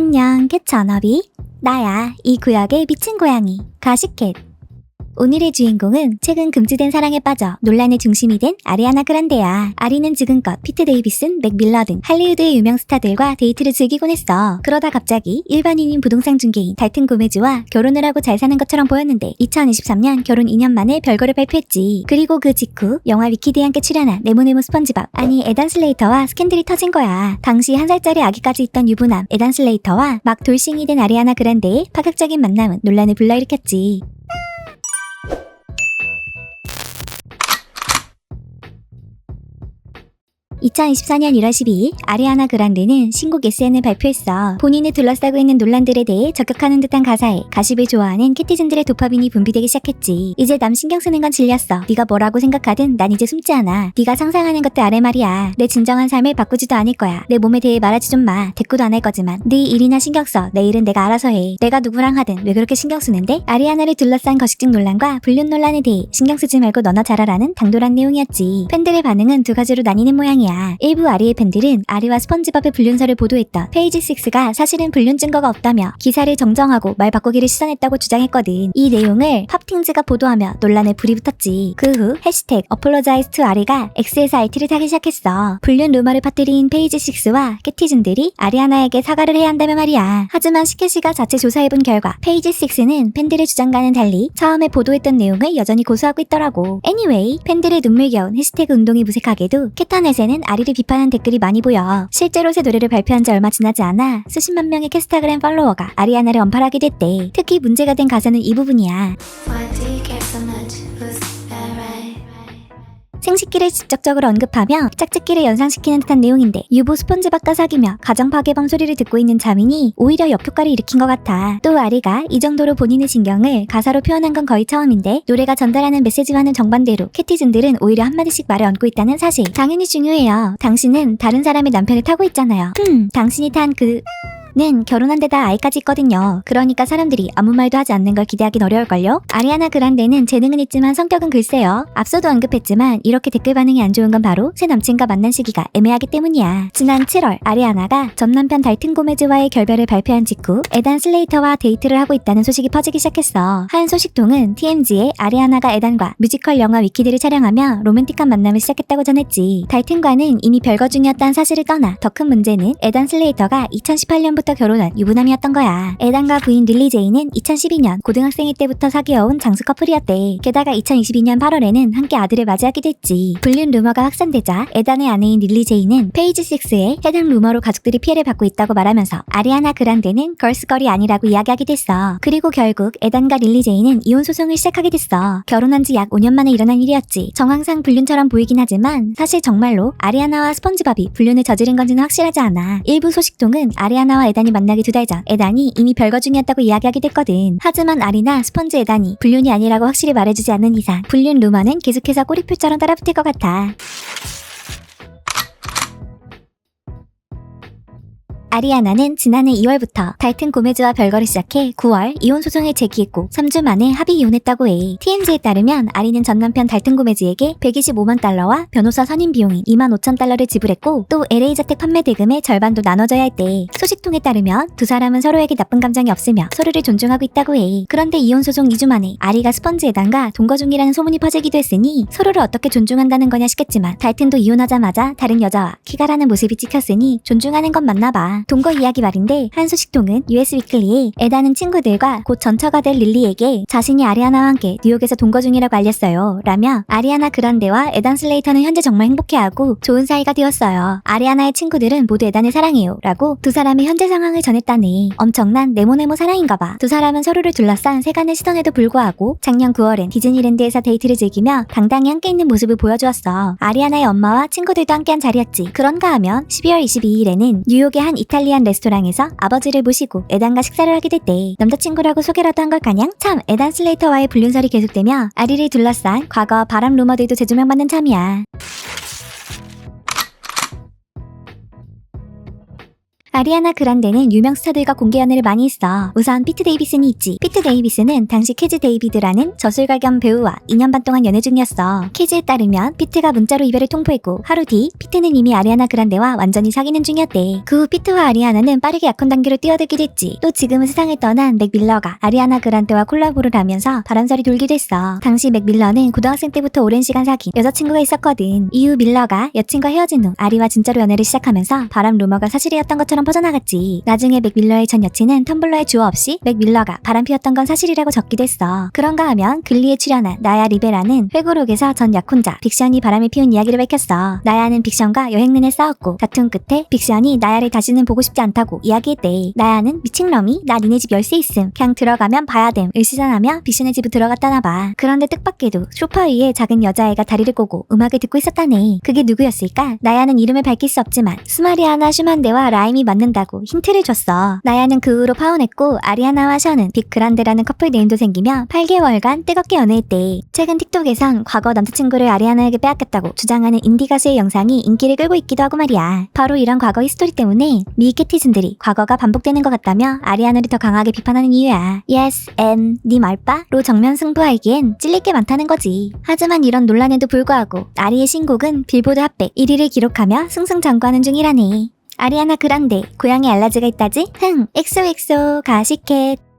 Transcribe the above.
안녕, 캣 전업이. 나야, 이 구역의 미친 고양이, 가시캣. 오늘의 주인공은 최근 금지된 사랑에 빠져 논란의 중심이 된 아리아나 그란데야. 아리는 지금껏 피트 데이비슨, 맥 밀러 등 할리우드의 유명 스타들과 데이트를 즐기곤 했어. 그러다 갑자기 일반인인 부동산 중개인 달튼 고메즈와 결혼을 하고 잘 사는 것처럼 보였는데 2023년 결혼 2년 만에 별거를 발표했지. 그리고 그 직후 영화 위키드에 함께 출연한 네모네모 스펀지밥 아니 에단 슬레이터와 스캔들이 터진 거야. 당시 한 살짜리 아기까지 있던 유부남 에단 슬레이터와 막 돌싱이 된 아리아나 그란데의 파격적인 만남은 논란을 불러일으켰지. 2024년 1월 12일 아리아나 그란데는 신곡 SN을 발표했어. 본인을 둘러싸고 있는 논란들에 대해 적격하는 듯한 가사에 가십을 좋아하는 캐티즌들의 도파민이 분비되기 시작했지. 이제 남 신경 쓰는 건 질렸어. 네가 뭐라고 생각하든 난 이제 숨지 않아. 네가 상상하는 것들 아래 말이야. 내 진정한 삶을 바꾸지도 않을 거야. 내 몸에 대해 말하지 좀 마. 대꾸도 안 할 거지만 네 일이나 신경 써. 내 일은 내가 알아서 해. 내가 누구랑 하든 왜 그렇게 신경 쓰는데? 아리아나를 둘러싼 거식증 논란과 불륜 논란에 대해 신경 쓰지 말고 너나 잘하라는 당돌한 내용이었지. 팬들의 반응은 두 가지로 나뉘는 모양이야. 일부 아리의 팬들은 아리와 스펀지밥의 불륜설을 보도했던 페이지 6가 사실은 불륜 증거가 없다며 기사를 정정하고 말 바꾸기를 시전했다고 주장했거든. 이 내용을 팝팅즈가 보도하며 논란에 불이 붙었지. 그 후 해시태그 어플로자이즈 투 아리가 XSRT를 타기 시작했어. 불륜 루머를 퍼뜨린 페이지 6와 캐티즌들이 아리아나에게 사과를 해야 한다며 말이야. 하지만 시케시가 자체 조사해본 결과 페이지 6는 팬들의 주장과는 달리 처음에 보도했던 내용을 여전히 고수하고 있더라고. Anyway, 팬들의 눈물겨운 해시태그 운동이 무색하게도 캐탄넷에는 아리를 비판한 댓글이 많이 보여. 실제로 새 노래를 발표한 지 얼마 지나지 않아 수십만 명의 캐스타그램 팔로워가 아리아나를 언팔하게 됐대. 특히 문제가 된 가사는 이 부분이야. 생식기를 직접적으로 언급하며 짝짓기를 연상시키는 듯한 내용인데 유부 스펀지밥과 사귀며 가정 파괴범 소리를 듣고 있는 자민이 오히려 역효과를 일으킨 것 같아. 또 아리가 이 정도로 본인의 신경을 가사로 표현한 건 거의 처음인데 노래가 전달하는 메시지와는 정반대로 캐티즌들은 오히려 한마디씩 말을 얹고 있다는 사실. 당연히 중요해요. 당신은 다른 사람의 남편을 타고 있잖아요. 흠, 당신이 탄 그... 는 결혼한 데다 아이까지 있거든요. 그러니까 사람들이 아무 말도 하지 않는 걸 기대하긴 어려울걸요? 아리아나 그란데는 재능은 있지만 성격은 글쎄요. 앞서도 언급했지만 이렇게 댓글 반응이 안 좋은 건 바로 새 남친과 만난 시기가 애매하기 때문이야. 지난 7월 아리아나가 전 남편 달튼 고메즈와의 결별을 발표한 직후 에단 슬레이터와 데이트를 하고 있다는 소식이 퍼지기 시작했어. 한 소식통은 TMZ에 아리아나가 에단과 뮤지컬 영화 위키드를 촬영하며 로맨틱한 만남을 시작했다고 전했지. 달튼과는 이미 별거 중이었다는 사실을 떠나 더 큰 문제는 에단 슬레이터가 2018년부터 결혼한 유부남이었던 거야. 에단과 부인 릴리 제이는 2012년 고등학생일 때부터 사귀어온 장수 커플이었대. 게다가 2022년 8월에는 함께 아들을 맞이하기도 했지. 불륜 루머가 확산되자 에단의 아내인 릴리 제이는 페이지 6에 해당 루머로 가족들이 피해를 받고 있다고 말하면서 아리아나 그란데는 걸스걸이 아니라고 이야기하기도 했어. 그리고 결국 에단과 릴리 제이는 이혼 소송을 시작하게 됐어. 결혼한 지 약 5년 만에 일어난 일이었지. 정황상 불륜처럼 보이긴 하지만 사실 정말로 아리아나와 스펀지밥이 불륜을 저지른 건지는 확실하지 않아. 일부 소식통은 아리아나와 에단이 만나기 두 달 전 에단이 이미 별거 중이었다고 이야기하기도 했거든. 하지만 아리나 스펀지 에단이 불륜이 아니라고 확실히 말해주지 않는 이상 불륜 루머는 계속해서 꼬리표처럼 따라붙을 것 같아. 아리아나는 지난해 2월부터 달튼 고메즈와 별거를 시작해 9월 이혼 소송을 제기했고 3주 만에 합의 이혼했다고 해. TMZ에 따르면 아리는 전 남편 달튼 고메즈에게 125만 달러와 변호사 선임 비용인 2만 5천 달러를 지불했고 또 LA 자택 판매 대금의 절반도 나눠줘야 했대. 소식통에 따르면 두 사람은 서로에게 나쁜 감정이 없으며 서로를 존중하고 있다고 해. 그런데 이혼 소송 2주 만에 아리가 스펀지 에단과 동거 중이라는 소문이 퍼지기도 했으니 서로를 어떻게 존중한다는 거냐 싶겠지만 달튼도 이혼하자마자 다른 여자와 키가라는 모습이 찍혔으니 존중하는 건 맞나 봐. 동거 이야기 말인데 한 소식통은 US 위클리에 에다는 친구들과 곧 전처가 될 릴리에게 자신이 아리아나와 함께 뉴욕에서 동거 중이라고 알렸어요. 라며 아리아나 그란데와 에단 슬레이터는 현재 정말 행복해하고 좋은 사이가 되었어요. 아리아나의 친구들은 모두 에단을 사랑해요. 라고 두 사람의 현재 상황을 전했다네. 엄청난 네모네모 사랑인가 봐. 두 사람은 서로를 둘러싼 세간의 시선에도 불구하고 작년 9월엔 디즈니랜드에서 데이트를 즐기며 당당히 함께 있는 모습을 보여주었어. 아리아나의 엄마와 친구들도 함께한 자리였지. 그런가 하면 12월 22일에는 뉴욕의 한 이탈리안 레스토랑에서 아버지를 모시고 에단과 식사를 하게 됐대. 남자친구라고 소개라도 한 걸까냥? 참 에단 슬레이터와의 불륜설이 계속되며 아리를 둘러싼 과거 바람 루머들도 재조명받는 참이야. 아리아나 그란데는 유명 스타들과 공개 연애를 많이 했어. 우선 피트 데이비슨이 있지. 피트 데이비슨은 당시 캐즈 데이비드라는 저술가 겸 배우와 2년 반 동안 연애 중이었어. 캐즈에 따르면 피트가 문자로 이별을 통보했고 하루 뒤 피트는 이미 아리아나 그란데와 완전히 사귀는 중이었대. 그 후 피트와 아리아나는 빠르게 약혼 단계로 뛰어들기도 했지. 또 지금은 세상을 떠난 맥 밀러가 아리아나 그란데와 콜라보를 하면서 바람살이 돌기도 했어. 당시 맥 밀러는 고등학생 때부터 오랜 시간 사귄 여자친구가 있었거든. 이후 밀러가 여친과 헤어진 후 아리와 진짜로 연애를 시작하면서 바람 루머가 사실이었던 것처럼 퍼져나갔지. 나중에 맥 밀러의 전 여친은 텀블러에 주어 없이 맥 밀러가 바람 피웠던 건 사실이라고 적기도 했어. 그런가 하면 글리에 출연한 나야 리베라는 회고록에서 전 약혼자 빅션이 바람을 피운 이야기를 밝혔어. 나야는 빅션과 여행 내내 싸웠고 다툰 끝에 빅션이 나야를 다시는 보고 싶지 않다고 이야기했대. 나야는 미친놈이 나 니네 집 열쇠 있음. 그냥 들어가면 봐야 됨 을 시전하며 빅션의 집을 들어갔다나 봐. 그런데 뜻밖에도 소파 위에 작은 여자애가 다리를 꼬고 음악을 듣고 있었다네. 그게 누구였을까? 나야는 이름을 밝힐 수 없지만 스마리아나 슈만데와 라임이 맞는다고 힌트를 줬어. 나야는 그 후로 파혼했고 아리아나와 션은 빅그란데라는 커플 네임도 생기며 8개월간 뜨겁게 연애했대. 최근 틱톡에선 과거 남자친구를 아리아나에게 빼앗겼다고 주장하는 인디 가수의 영상이 인기를 끌고 있기도 하고 말이야. 바로 이런 과거 히스토리 때문에 미 캐티즌들이 과거가 반복되는 것 같다며 아리아나를 더 강하게 비판하는 이유야. Yes, and 네 말빠로 정면 승부하기엔 찔릴 게 많다는 거지. 하지만 이런 논란에도 불구하고 아리의 신곡은 빌보드 핫백 1위를 기록하며 승승장구하는 중이라네. 아리아나 그란데 고향에 알라지가 있다지? 흥, 엑소엑소 가시켓